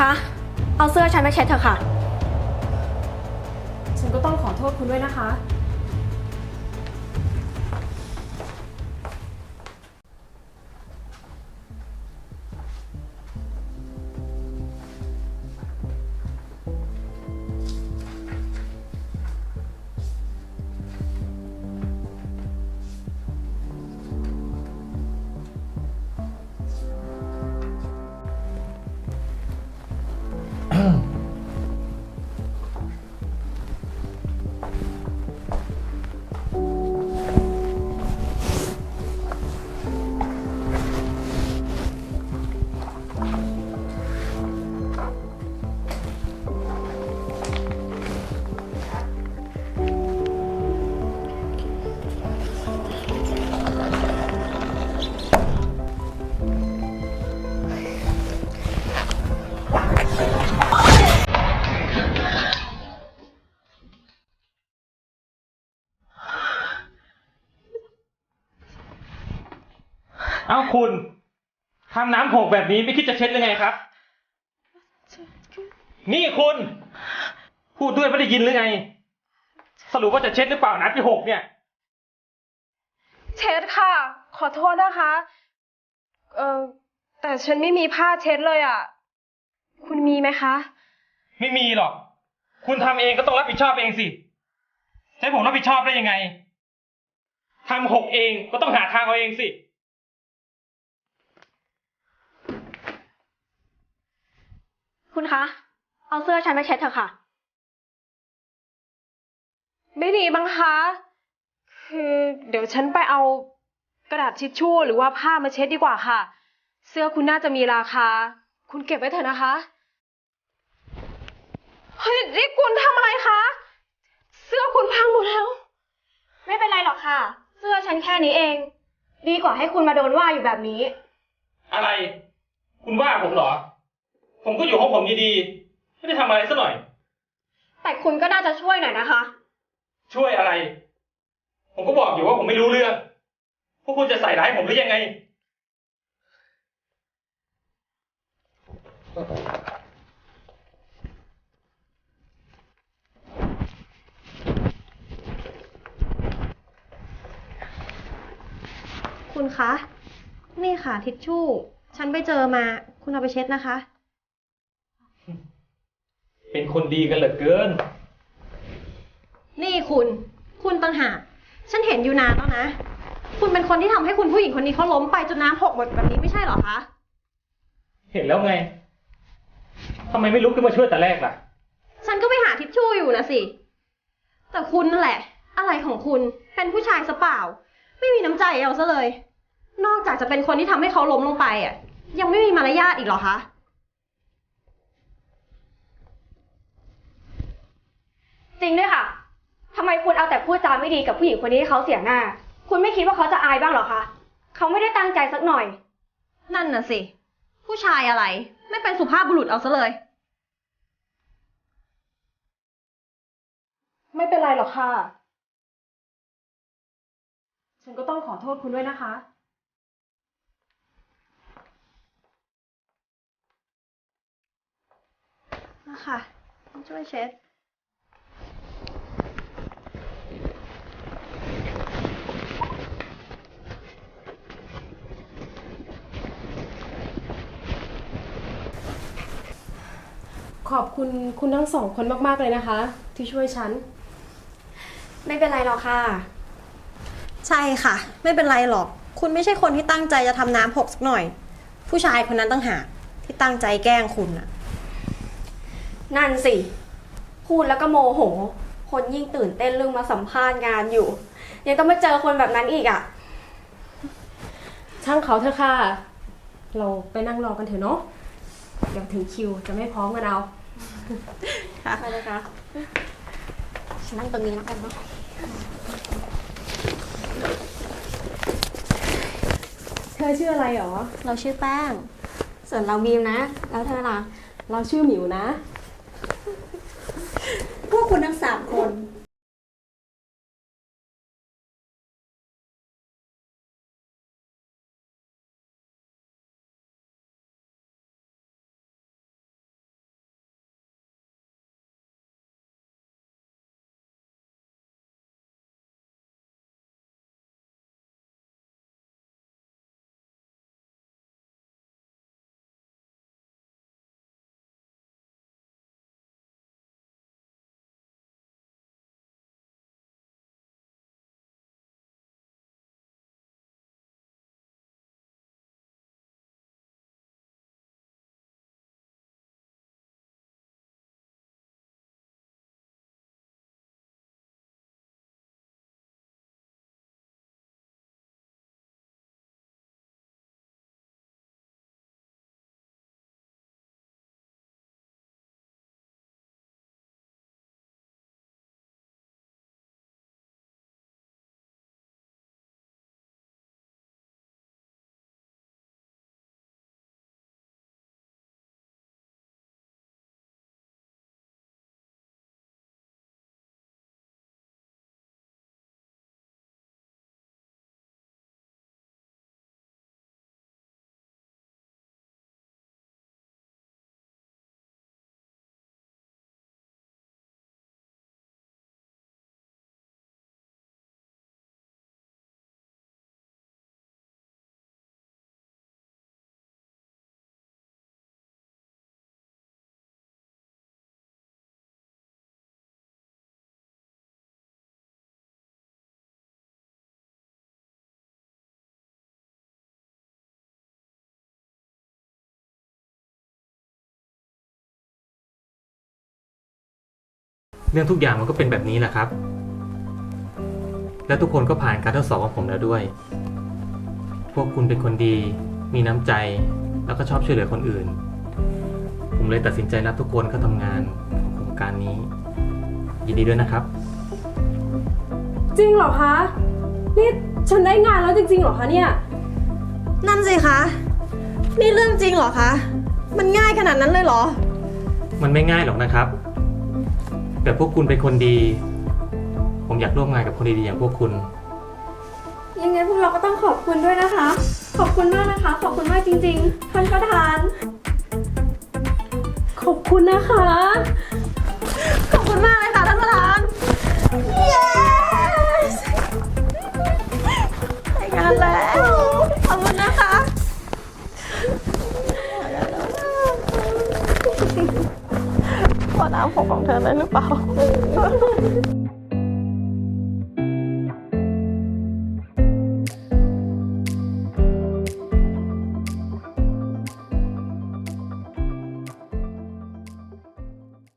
คะ เอาเสื้อฉันมาเช็ดเถอะค่ะ ฉันก็ต้องขอโทษคุณด้วยนะคะ เอ้าคุณทำน้ำหกแบบนี้ไม่คิดจะเช็ดหรือไงครับ นี่คุณ พูดด้วยไม่ได้ยินหรือไง สรุปว่าจะเช็ดหรือเปล่าน้ำที่หกเนี่ย เช็ดค่ะ ขอโทษนะคะ เออแต่ฉันไม่มีผ้าเช็ดเลยอะ คุณมีไหมคะ ไม่มีหรอก คุณทำเองก็ต้องรับผิดชอบเองสิใช้ผมรับผิดชอบได้ยังไงทำหกเองก็ต้องหาทางเอาเองสิ คุณคะ เอาเสื้อฉันมาเช็ดเถอะค่ะ ไม่ดีบ้างคะ คือเดี๋ยวฉันไปเอากระดาษทิชชู่หรือว่าผ้ามาเช็ดดีกว่าค่ะ เสื้อคุณน่าจะมีราคา คุณเก็บไว้เถอะนะคะ เฮ้ยนี่คุณทำอะไรคะ เสื้อคุณพังหมดแล้ว ไม่เป็นไรหรอกค่ะ เสื้อฉันแค่นี้เอง ดีกว่าให้คุณมาโดนว่าอยู่แบบนี้ อะไร คุณว่าผมเหรอ ผมก็อยู่ของผมดีๆ ไม่ได้ทำอะไรซะหน่อย แต่คุณก็น่าจะช่วยหน่อยนะคะ ช่วยอะไร ผมก็บอกอยู่ว่าผมไม่รู้เรื่อง พวกคุณจะใส่ร้ายผมหรือยังไง คุณคะ นี่ค่ะทิชชู่ ฉันไปเจอมา คุณเอาไปเช็ดนะคะ เป็นคนดีกันเหลือเกิน นี่คุณ คุณต่างหาก ฉันเห็นอยู่นานแล้วนะ คุณเป็นคนที่ทำให้คุณผู้หญิงคนนี้เขาล้มไปจนน้ำหกหมดแบบนี้ไม่ใช่เหรอคะ เห็นแล้วไงทำไมไม่ลุกขึ้นมาช่วยแต่แรกล่ะ ฉันก็ไปหาทิชชู่อยู่นะสิ แต่คุณนั่นแหละ อะไรของคุณ เป็นผู้ชายซะเปล่า ไม่มีน้ำใจเอาซะเลย นอกจากจะเป็นคนที่ทำให้เขาล้มลงไปอะ ยังไม่มีมารยาทอีกเหรอคะ จริงด้วยค่ะทำไมคุณเอาแต่พูดจาไม่ดีกับผู้หญิงคนนี้ให้เขาเสียหน้า คุณไม่คิดว่าเขาจะอายบ้างเหรอคะ เขาไม่ได้ตั้งใจสักหน่อย นั่นน่ะสิ ผู้ชายอะไร ไม่เป็นสุภาพบุรุษเอาซะเลย ไม่เป็นไรหรอกค่ะ ฉันก็ต้องขอโทษคุณด้วยนะคะ นะคะช่วยเช็ด อบคุณคุณทั้งสองคนมากๆเลยนะคะ ที่ช่วยฉัน ไม่เป็นไรหรอกค่ะ ใช่ค่ะ ไม่เป็นไรหรอก คุณไม่ใช่คนที่ตั้งใจจะทำน้ำหกสักหน่อย ผู้ชายคนนั้นตั้งหากที่ตั้งใจแกล้งคุณอะนั่นสิ พูดแล้วก็โมโห คนยิ่งตื่นเต้นเรื่องมาสัมภาษณ์งานอยู่ ยังต้องมาเจอคนแบบนั้นอีกอะ่ะ ช่างเขาเถอะค่ะ เราไปนั่งรอกันเถอะเนาะเดี๋ยวถึงคิวจะไม่พร้อมกันเอา ไปเลยค่ะฉันนั่งตรงนี้แล้วกันเนาะเธอชื่ออะไรหรอ เราชื่อแป้ง ส่วนเราบีมนะ แล้วเธอล่ะ เราชื่อหมิวนะ พวกคุณทั้งสามคน เรื่องทุกอย่างมันก็เป็นแบบนี้แหละครับ และทุกคนก็ผ่านการทดสอบของผมแล้วด้วย พวกคุณเป็นคนดี มีน้ำใจ แล้วก็ชอบช่วยเหลือคนอื่น ผมเลยตัดสินใจรับทุกคนเข้าทำงานของโครงการนี้ ยินดีด้วยนะครับ จริงเหรอคะนี่ฉันได้งานแล้วจริงๆเหรอคะเนี่ย นั่นสิคะ นี่เรื่องจริงเหรอคะ มันง่ายขนาดนั้นเลยเหรอ มันไม่ง่ายหรอกนะครับ แต่พวกคุณเป็นคนดี ผมอยากร่วมงานกับคนดีๆอย่างพวกคุณ ยังไงพวกเราก็ต้องขอบคุณด้วยนะคะ ขอบคุณมากนะคะ ขอบคุณมากจริงๆ ท่านประธาน ขอบคุณนะคะ ขอบคุณมากเลยค่ะท่านประธาน yes ได้งานแล้ว ขอน้ำของของเธอได้หรือเปล่า